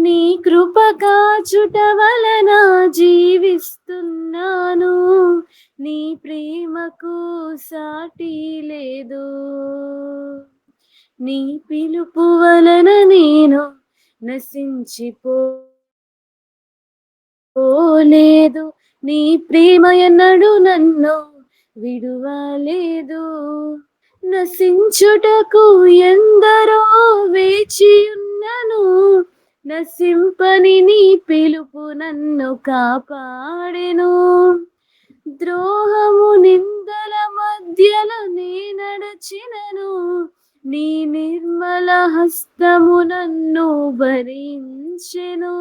నీ కృపగా కాచుట వలన జీవిస్తున్నాను. నీ ప్రేమకు సాటి లేదు. నీ పిలుపు వలన నేను నశించిపో పోలేదు నీ ప్రేమ ఎన్నడు నన్ను విడువలేదు. నశించుటకు ఎందరో వేచి ఉన్నను నశింపని నీ పిలుపు నన్ను కాపాడెను. ద్రోహము నిందల మధ్యలో నీ నడచినను. నీ నిర్మల హస్తము నన్ను భరించెను.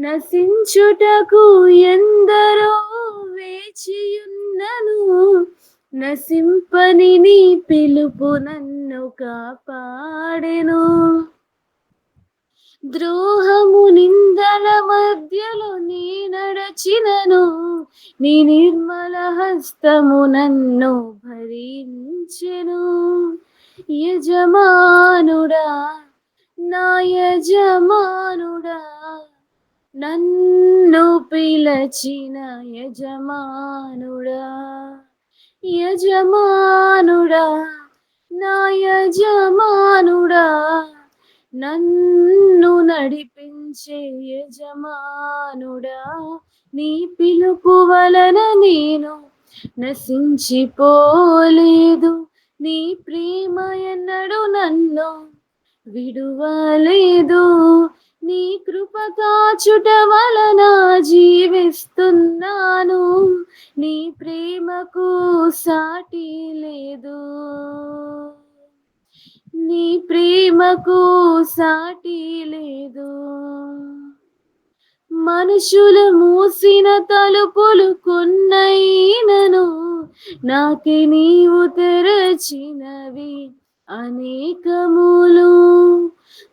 నశించుటకు ఎందరో వేచియున్నను. నశింపని నీ పిలుపు నన్ను కాపాడెను. ద్రోహము నిందల మధ్యలో నీ నడచినను నీ నిర్మల హస్తము నన్ను భరించెను. యజమానుడా నా యజమానుడా నన్ను పిలచిన యజమానుడా. యజమానుడా నా యజమానుడా నన్ను నడిపించే యజమానుడా నీ పిలుపు వలన నేను నశించిపోలేదు. నీ ప్రేమ ఎన్నడు నన్ను విడువలేదు. నీ కృప కాచుట వలన జీవిస్తున్నాను. నీ ప్రేమకు సా ప్రేమకు సాటి లేదు. మనుషులు మూసిన తలుపులు కొన్నైనను నాకి నీవు తెరచినవి అనేకములు.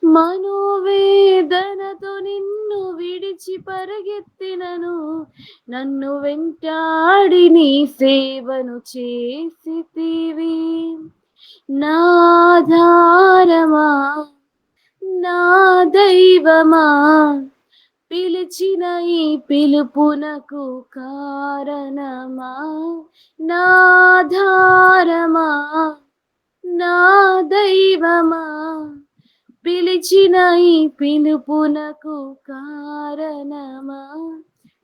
మనోవేదనతో నిన్ను విడిచి పరిగెత్తినను నన్ను వెంటాడి నీ సేవను చేసితివి. ద్వారమా నా దైవమా? పిలిచిన ఈ పిలుపునకు కారణమా? నాధారమా నా దైవమా? పిలిచిన ఈ పిలుపునకు కారణమా?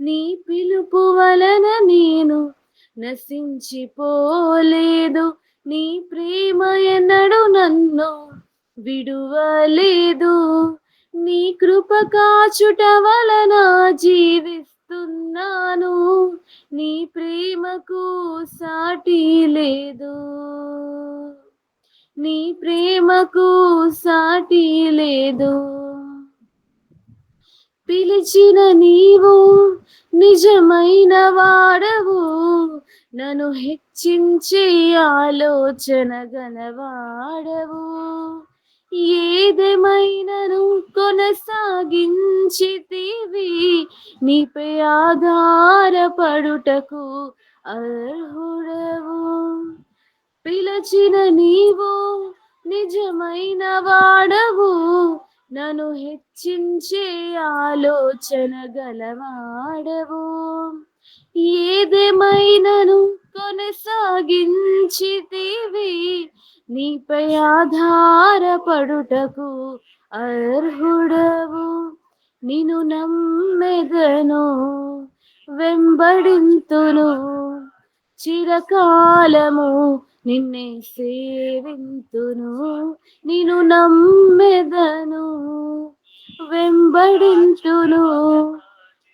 నీ పిలుపు వలన నేను నశించిపోలేదు. నీ ప్రేమ ఎన్నడు నన్ను విడువలేదు. నీ కృప కాచుట వలన జీవిస్తున్నాను. నీ ప్రేమకు సాటి లేదు. నీ ప్రేమకు సాటి లేదు. పిలిచిన నీవు నిజమైన వాడవు. నన్ను హెచ్చించే ఆలోచన గలవాడవు ఏదేమైనను కొనసాగించితివి. నీపై ఆధారపడుటకు అర్హుడవు. పిలచిన నీవు నిజమైన వాడవు. నన్ను హెచ్చించే ఆలోచన గలవాడవు. ఏదేమైనను కొనసాగించితివి. నీపై ఆధారపడుటకు అర్హుడవు. నిను నమ్మెదను వెంబడింతును. చిరకాలము నిన్నే సేవింతును. నిను నమ్మెదను వెంబడింతును.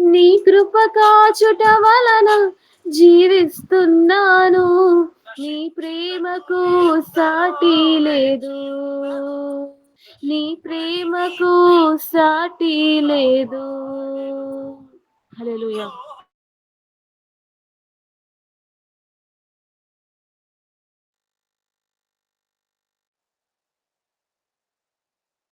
నీ కృప కాచుట వలన జీవిస్తున్నాను. నీ ప్రేమకు సాటి లేదు. నీ ప్రేమకు సాటి లేదు. హలో